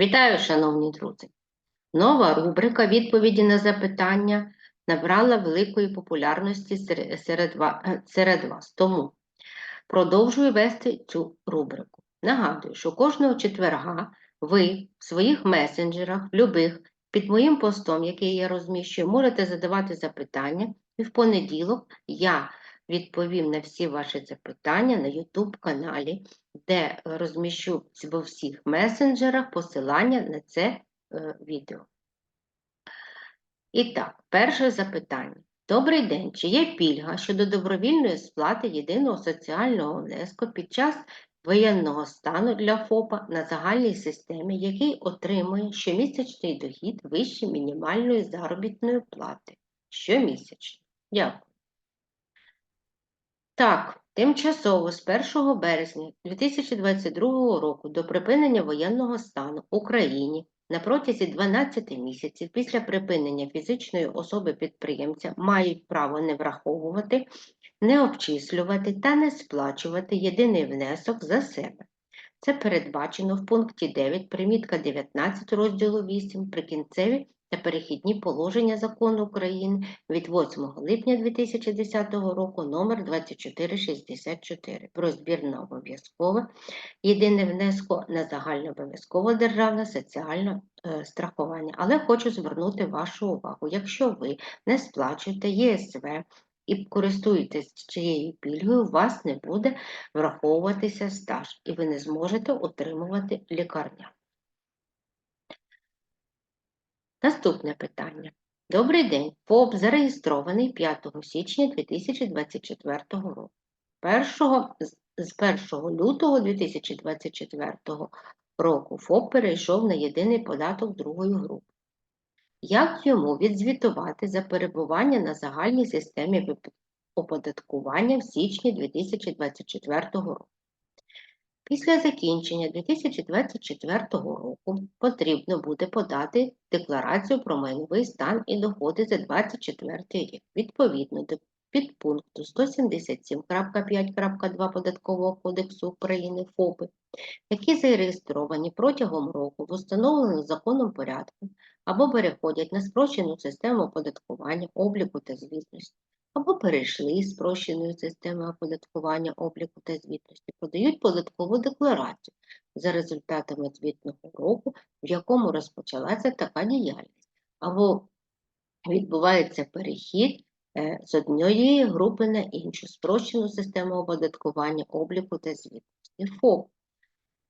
Вітаю, шановні друзі! Нова рубрика відповіді на запитання набрала великої популярності серед вас. Тому продовжую вести цю рубрику. Нагадую, що кожного четверга ви в своїх месенджерах, любих, під моїм постом, який я розміщую, можете задавати запитання, і в понеділок я відповім на всі ваші запитання на YouTube каналі, де розміщу в всіх месенджерах посилання на це е, відео. І так, перше запитання. Добрий день. Чи є пільга щодо добровільної сплати єдиного соціального внеску під час воєнного стану для ФОПа на загальній системі, який отримує щомісячний дохід вище мінімальної заробітної плати? Щомісячно. Дякую. Так, тимчасово з 1 березня 2022 року до припинення воєнного стану Україні на протязі 12 місяців після припинення фізичної особи підприємця мають право не враховувати, не обчислювати та не сплачувати єдиний внесок за себе. Це передбачено в пункті 9, примітка 19 розділу 8, прикінцеві та перехідні положення Закону України від 8 липня 2010 року номер 2464 про збір на обов'язкове єдине внеску на загальнообов'язкове державне соціальне е, страхування. Але хочу звернути вашу увагу, якщо ви не сплачуєте ЄСВ і користуєтесь цією пільгою, у вас не буде враховуватися стаж, і ви не зможете отримувати лікарня. Наступне питання. Добрий день. ФОП зареєстрований 5 січня 2024 року. Першого, з- з 1 лютого 2024 року ФОП перейшов на єдиний податок другої групи. Як йому відзвітувати за перебування на загальній системі оподаткування в січні 2024 року? Після закінчення 2024 року потрібно буде подати декларацію про майновий стан і доходи за 2024 рік. Відповідно підпункту 177.5.2 Податкового кодексу України ФОПи, які зареєстровані протягом року в установленому законом порядку або переходять на спрощену систему оподаткування, обліку та звітності або перейшли з спрощеної системи оподаткування обліку та звітності, подають податкову декларацію за результатами звітного року, в якому розпочалася така діяльність, або відбувається перехід з однієї групи на іншу спрощену систему оподаткування обліку та звітності. ФОП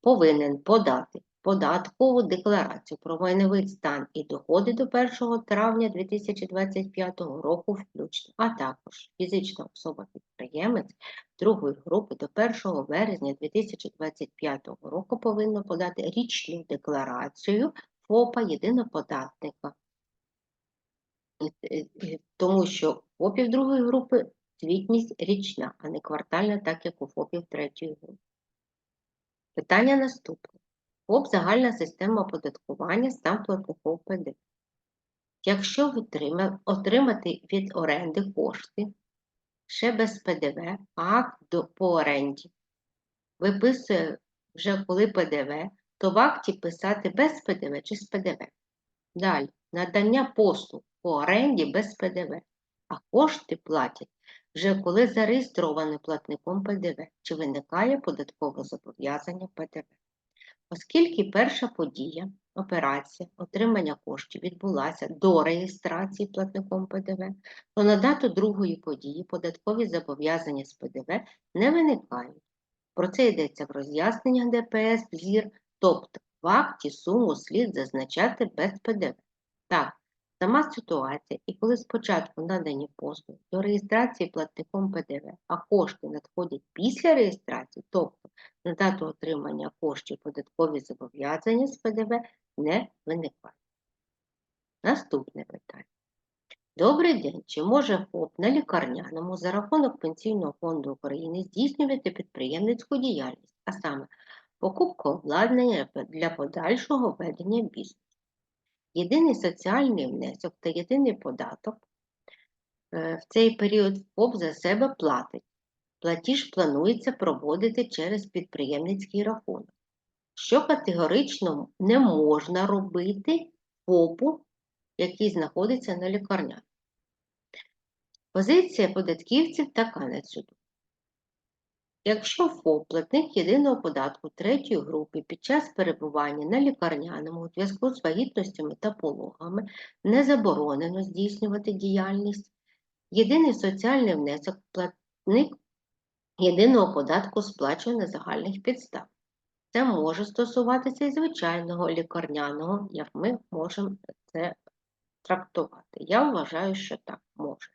повинен подати податкову декларацію про майновий стан і доходи до 1 травня 2025 року включно, а також фізична особа-підприємець другої групи до 1 березня 2025 року повинна подати річну декларацію ФОПа єдиноподатника. І- і Тому що у ФОПів другої групи звітність річна, а не квартальна, так як у ФОПів третьої групи. Питання наступне. ФОП загальна система оподаткування стан платників ПДВ. Якщо отримати від оренди кошти ще без ПДВ, акт по оренді виписує вже коли ПДВ, то в акті писати без ПДВ чи з ПДВ. Далі, надання послуг по оренді без ПДВ, а кошти платять вже коли зареєстрований платником ПДВ, чи виникає податкове зобов'язання ПДВ. Оскільки перша подія, операція отримання коштів відбулася до реєстрації платником ПДВ, то на дату другої події податкові зобов'язання з ПДВ не виникають. Про це йдеться в роз'ясненнях ДПС ЗІР, тобто в акті суму слід зазначати без ПДВ. Так, сама ситуація, і коли спочатку надані послуги до реєстрації платником ПДВ, а кошти надходять після реєстрації, тобто на дату отримання коштів податкові зобов'язання з ПДВ не виникають. Наступне питання. Добрий день. Чи може ФОП на лікарняному за рахунок Пенсійного фонду України здійснювати підприємницьку діяльність, а саме покупку обладнання для подальшого ведення бізнесу? Єдиний соціальний внесок та єдиний податок е, в цей період ФОП за себе платить. Платіж планується проводити через підприємницький рахунок. що категорично не можна робити ФОПу, який знаходиться на лікарняному. Позиція податківців така на цю думку. Якщо ФОП платник єдиного податку третьої групи під час перебування на лікарняному у зв'язку з вагітностями та пологами не заборонено здійснювати діяльність, єдиний соціальний внесок платник єдиного податку сплачує на загальних підстав. Це може стосуватися і звичайного лікарняного, як ми можемо це трактувати. Я вважаю, що так може.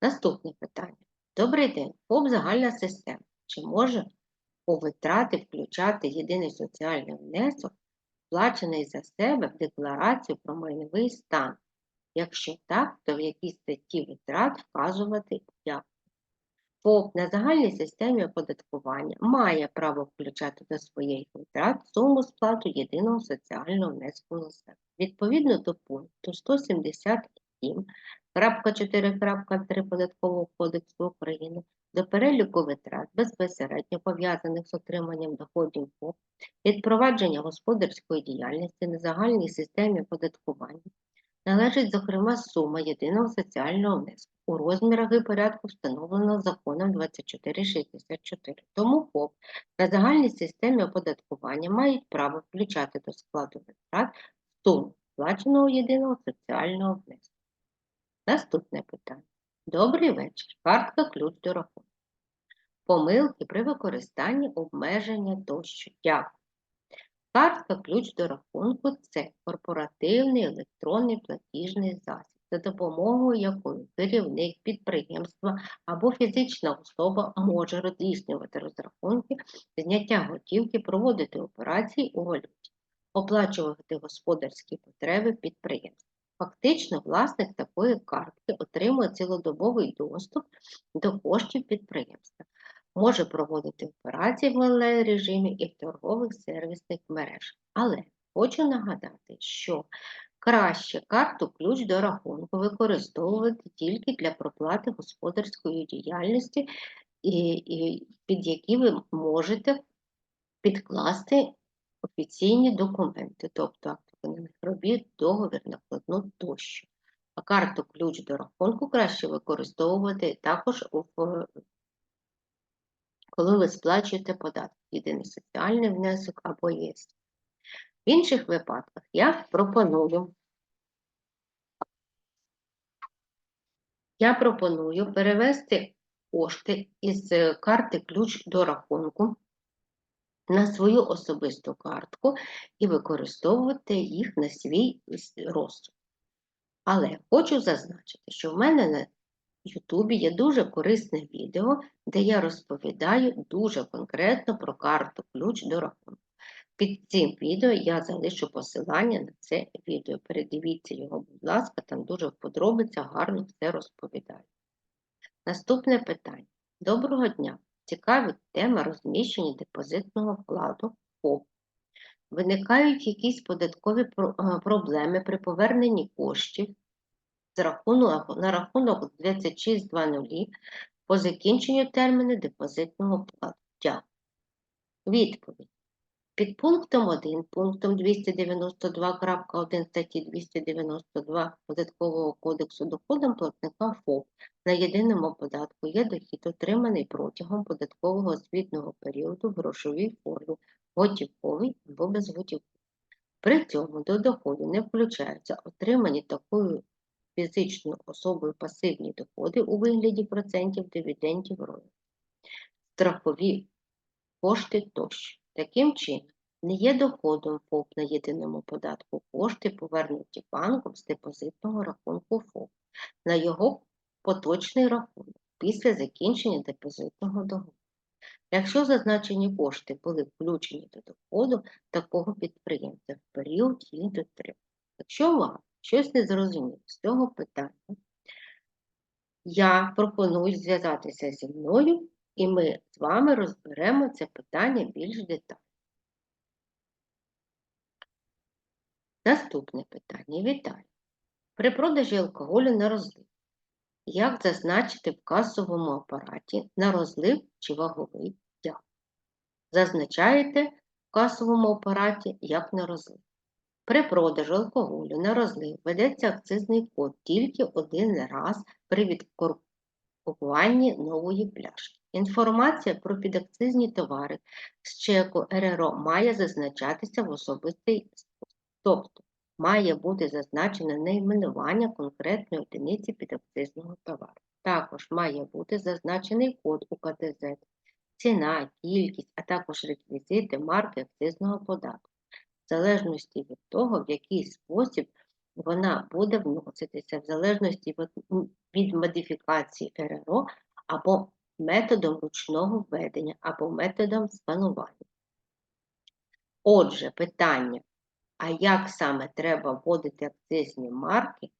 Наступне питання. Добрий день. ФОП загальна система. Чи може у витрати включати єдиний соціальний внесок, сплачений за себе в декларацію про майновий стан? Якщо так, то в якій статті витрат вказувати як? ФОП на загальній системі оподаткування має право включати до своїх витрат суму сплату єдиного соціального внеску за себе. Відповідно до пункту 177 4.3 Податкового кодексу України до переліку витрат безпосередньо пов'язаних з отриманням доходів ФОП від провадження господарської діяльності на загальній системі оподаткування належить, зокрема, сума єдиного соціального внеску у розмірах і порядку, встановленого законом 2464. Тому ФОП на загальній системі оподаткування мають право включати до складу витрат суму сплаченого єдиного соціального внеску. Наступне питання. Добрий вечір. Картка ключ до рахунку. Помилки при використанні обмеження тощо. Дякую. Картка ключ до рахунку це корпоративний електронний платіжний засіб, за допомогою якої керівник підприємства або фізична особа може розліснювати розрахунки, зняття готівки, проводити операції у валюті, оплачувати господарські потреби підприємства. Фактично, власник такої картки отримує цілодобовий доступ до коштів підприємства, може проводити операції в онлайн-режимі і в торгових сервісних мережах. Але хочу нагадати, що краще карту ключ до рахунку використовувати тільки для проплати господарської діяльності, під які ви можете підкласти офіційні документи, тобто робіт, договір, накладну тощо. А карту ключ до рахунку краще використовувати також, коли ви сплачуєте податок, єдиний соціальний внесок або ЄС. В інших випадках я пропоную я пропоную перевести кошти із карти ключ до рахунку на свою особисту картку і використовувати їх на свій розсуд. Але хочу зазначити, що в мене на Ютубі є дуже корисне відео, де я розповідаю дуже конкретно про карту ключ до рахунку. Під цим відео я залишу посилання на це відео. Передивіться його, будь ласка, там дуже в гарно все розповідаю. Наступне питання. Доброго дня! Цікавить тема розміщення депозитного вкладу ФОП. Виникають якісь податкові проблеми при поверненні коштів з рахунок, на рахунок 26.00 по закінченню терміну депозитного вкладу. Дякую. Відповідь. Під пунктом 1, пунктом 292.1 статті 292 Податкового кодексу доходом платника ФОП на єдиному податку є дохід, отриманий протягом податкового звітного періоду в грошовій формі, готівковий або безготівковий. При цьому до доходу не включаються отримані такою фізичною особою пасивні доходи у вигляді процентів дивідендів роялті, страхові кошти тощо. Таким чином, не є доходом ФОП на єдиному податку кошти, повернуті банком з депозитного рахунку ФОП на його поточний рахунок після закінчення депозитного договору. Якщо зазначені кошти були включені до доходу такого підприємця в період їх дотримання. Якщо вам щось не зрозуміло з цього питання, я пропоную зв'язатися зі мною і ми з вами розберемо це питання більш детально. Наступне питання. Вітаю. При продажі алкоголю на розлив. Як зазначити в касовому апараті на розлив чи ваговий дяк? зазначаєте в касовому апараті як на розлив. При продажу алкоголю на розлив ведеться акцизний код тільки один раз при відкоркуванні нової пляшки. Інформація про підакцизні товари з чеку РРО має зазначатися в особистий спосіб, тобто має бути зазначене найменування конкретної одиниці підакцизного товару. Також має бути зазначений код УКТЗ, ціна, кількість, а також реквізити марки акцизного податку, в залежності від того, в який спосіб вона буде вноситися, в залежності від- модифікації РРО або методом ручного введення, або методом сканування. Отже, питання, а як саме треба вводити акцизні марки,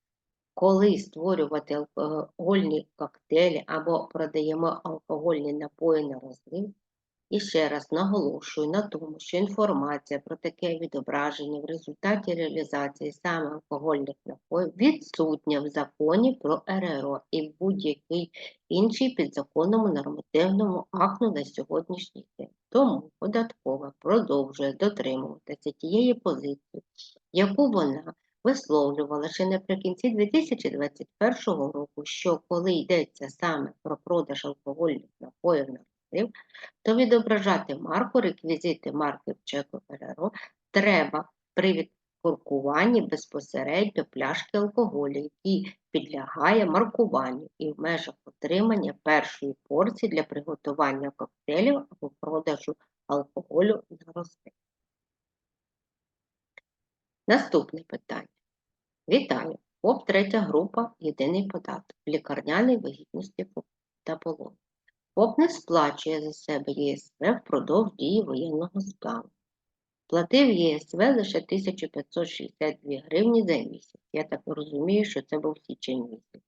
коли створювати алкогольні коктейлі або продаємо алкогольні напої на розлив? І ще раз наголошую на тому, що інформація про таке відображення в результаті реалізації саме алкогольних напоїв відсутня в законі про РРО і в будь-який інший підзаконному нормативному акту на сьогоднішній день. Тому податкова продовжує дотримуватися тієї позиції, яку вона висловлювала ще наприкінці 2021 року, що коли йдеться саме про продаж алкогольних напоїв на розлив, то відображати марку, реквізити марки чеку РРО треба при відкуркуванні безпосередньо пляшки алкоголю, який підлягає маркуванню і в межах отримання першої порції для приготування коктейлів або продажу алкоголю на розлив. Наступне питання. Вітаю! ФОП третя група Єдиний податок. Лікарняний вигідності та полон. ФОП не сплачує за себе ЄСВ впродовж дії воєнного стану. Платив ЄСВ лише 1562 гривні за місяць. Я так розумію, що це був січень місяць.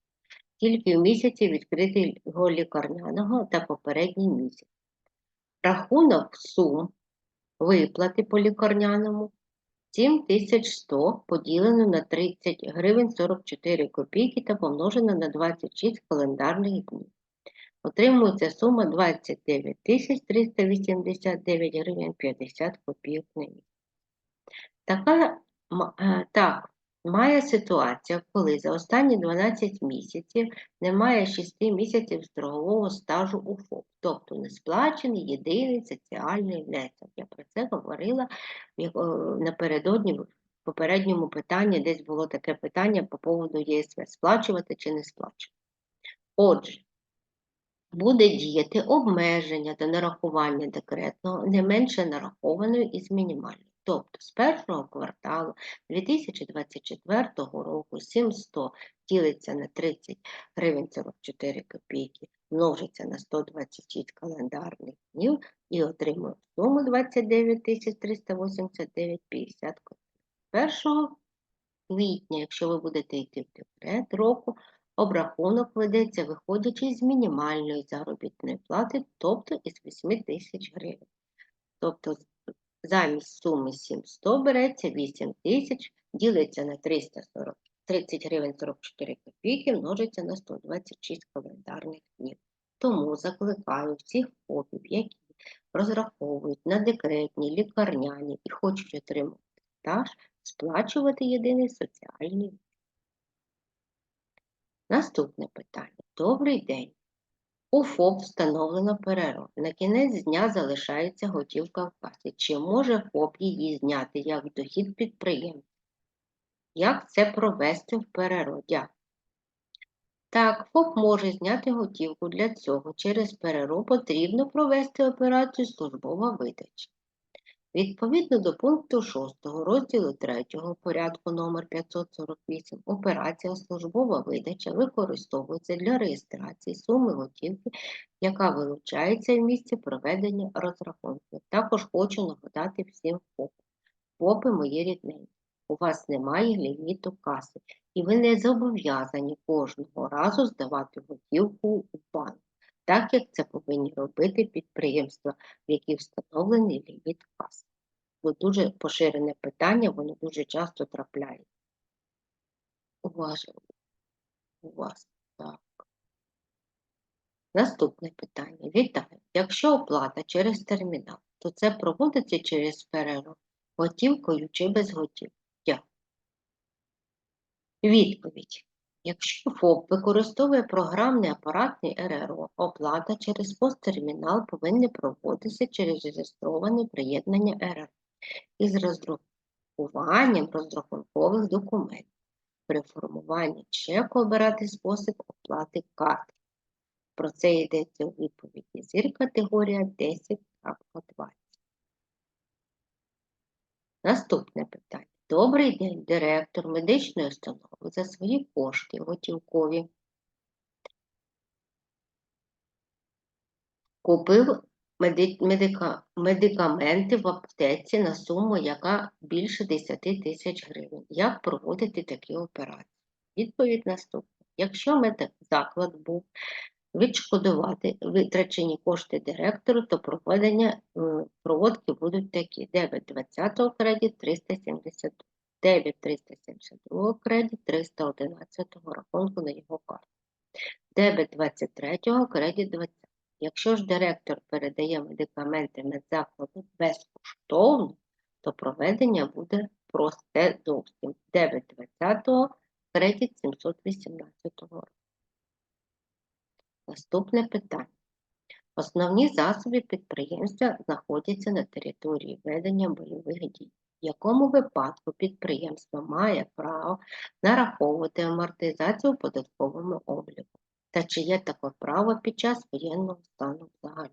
Тільки в місяці відкритого лікарняного та попередній місяць. Рахунок сум виплати по лікарняному 7100 поділено на 30 гривень 44 копійки та помножено на 26 календарних днів. Отримується сума 29 389 гривень 50 копійок на місяць. Така, е, так, має ситуація, коли за останні 12 місяців немає 6 місяців строгового стажу у ФОП, тобто не сплачений єдиний соціальний внесок. Я про це говорила напередодні в попередньому питанні, десь було таке питання по поводу ЄСВ, сплачувати чи не сплачувати. Отже, буде діяти обмеження до нарахування декретного не менше нарахованої із мінімальною. Тобто з першого кварталу 2024 року 700 ділиться на 30 гривень 44 копійки, множиться на 126 календарних днів і отримує суму 29 389,50 копійок. 1 квітня, якщо ви будете йти в декрет року, обрахунок ведеться, виходячи з мінімальної заробітної плати, тобто із 8 тисяч гривень. Тобто замість суми 700 береться 8 тисяч, ділиться на 340, 30 гривень 44 копійки, множиться на 126 календарних днів. Тому закликаю всіх ФОПів, які розраховують на декретні, лікарняні і хочуть отримати стаж, сплачувати єдиний соціальний. Наступне питання. Добрий день. У ФОП встановлено перерву. На кінець дня залишається готівка в касі. Чи може ФОП її зняти як дохід підприємця? Як це провести в перероді? Так, ФОП може зняти готівку для цього. Через переру потрібно провести операцію службова видача. Відповідно до пункту 6 розділу 3 порядку номер 548 операція службова видача використовується для реєстрації суми готівки, яка вилучається в місці проведення розрахунків. Також хочу нагадати всім ФОПам. ФОПи мої рідненькі. У вас немає ліміту каси, і ви не зобов'язані кожного разу здавати готівку у банк, так як це повинні робити підприємства, в яких встановлений ліміт каси. Бо дуже поширене питання, воно дуже часто трапляє. У у вас так. Наступне питання. Вітаю. Якщо оплата через термінал то це проводиться через перерву готівкою чи без готівки. Дякую. Відповідь. Якщо ФОП використовує програмний апаратний РРО, оплата через посттермінал повинна проводитися через реєстроване приєднання РРО із роздрукуванням розрахункових документів. При формуванні чеку обирати спосіб оплати карти. Про це йдеться у відповіді зір категорія 10.20. Наступне питання. Добрий день, директор медичної установи за свої кошти готівкові. Купив медика- медикаменти в аптеці на суму, яка більше 10 тисяч гривень. Як проводити такі операції? Відповідь наступна. Якщо медзаклад був відшкодувати витрачені кошти директору, то проведення е, проводки будуть такі. Дебет 20 кредит 370, дебет 372 кредит 311 рахунку на його карту. Дебет 23 кредит 20. Якщо ж директор передає медикаменти медзакладу безкоштовно, то проведення буде просте зовсім. Дебет 20 кредит 718 року. Наступне питання. Основні засоби підприємства знаходяться на території ведення бойових дій. В якому випадку підприємство має право нараховувати амортизацію у податковому обліку? Та чи є таке право під час воєнного стану взагалі?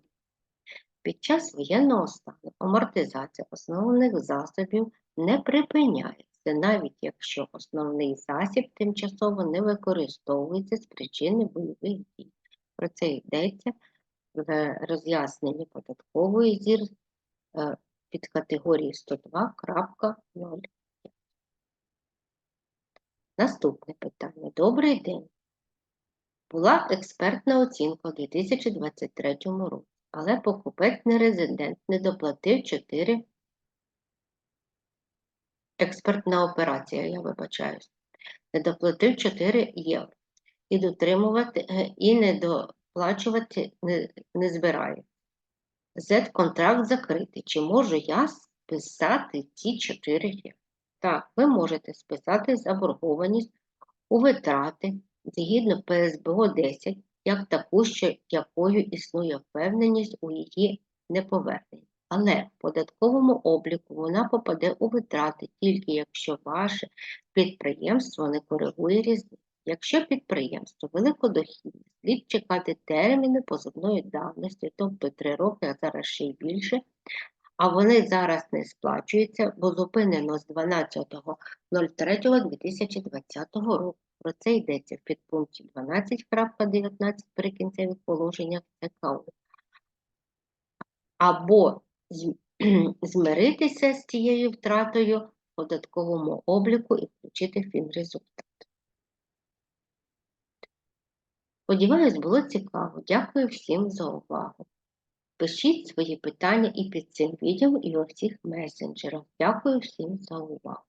Під час воєнного стану амортизація основних засобів не припиняється, навіть якщо основний засіб тимчасово не використовується з причини бойових дій. Про це йдеться в роз'ясненні податкової зір е, під категорії 102.0. Наступне питання. Добрий день. Була експертна оцінка у 2023 році, але покупець нерезидент не доплатив 4 експертна операція, я вибачаюсь, не доплатив 4 євро і дотримувати е, і не доплачувати не, не збирає. Z-контракт закритий. Чи можу я списати ці 4 євро? Так, ви можете списати заборгованість у витрати згідно ПСБО 10, як таку, що якою існує впевненість у її неповерненні. Але в податковому обліку вона попаде у витрати тільки якщо ваше підприємство не коригує різницю. Якщо підприємство великодохідне, слід чекати терміни позовної давності, тобто 3 роки, а зараз ще й більше, а вони зараз не сплачуються, бо зупинено з 12.03.2020 року. Про це йдеться в підпункті 12.19 прикінцевих положеннях ЦКУ. Або змиритися з цією втратою податковому обліку і включити фінрезультат. Сподіваюсь, було цікаво. Дякую всім за увагу. Пишіть свої питання і під цим відео, і у всіх месенджерах. Дякую всім за увагу.